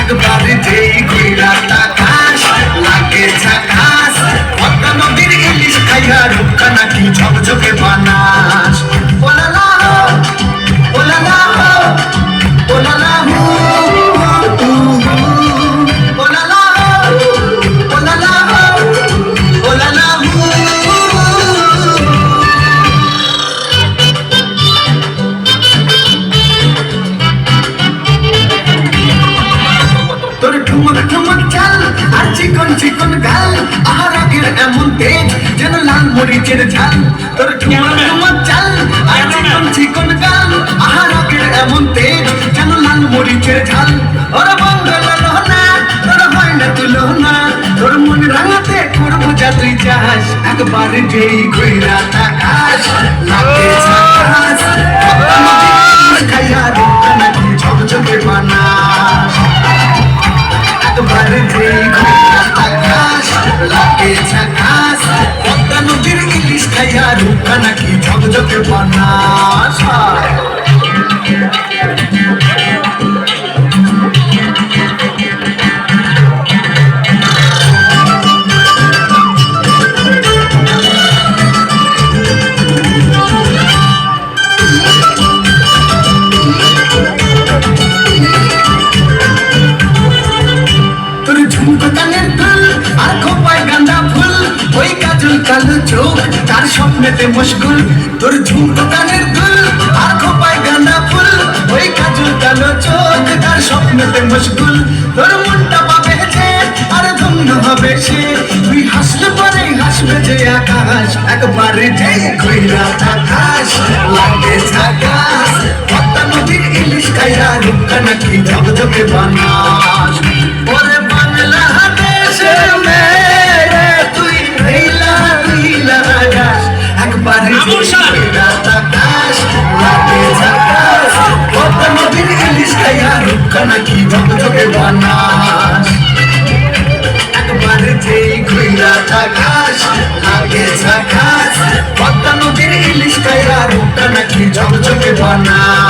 একবার যেই ঘুরা তাকাশ লাগে ছাকাশ পদ্মা নদীর ইলিশ খাইয়া রুক্কা নাকি ঝকঝকে বানা তোর ঠুমক ঠুমক চাল আর চিকন চিকন গাল। আহার আগের এমন তেজ যেন লাল মরিচের ঝাল। তোর ঠুমক ঠুমক চাল আর চিকন চিকন গাল। আহার আগের এমন তেজ যেন লাল মরিচের ঝাল। ওর বঙ্গল লোহনা তোর হয় না তুলনা। তোর মন রাঙাতে করব যা তুই চাস। একবার যেই ঘুরা তাকাস লাগে একবার ঘুরা তাকাস লাগে ঝাকাস পদ্মা নদীর ইলিশ খাইয়া রূপটা নাকি ঝকঝকে বানাস। চোখ, তার স্বপ্নেতে মুশকুল, তোর ঝুমকো দুল আর খোপায় গাঁদা ফুল, ওই কাজল কালো চোখ, তার স্বপ্নেতে মুশকুল, তোর মনটা পাবে যে, আর ধন্য হবে সে। তুই হাসলে পরে হাসবে যে আকাশ, একবারে যে কইরা আকাশ, লাগে ঝাকাশ। পদ্মা নদীর ইলিশ খাইরা রূপকা নাকি ঝকঝকে বানাস নাকি ঝকঝকে বানাস একবারে যেই ঘুইরা থাকাস লাগে ঝাকাস পদ্মা নদীর ইলিশ খাইরা রূপটা নাকি ঝকঝকে বানাস।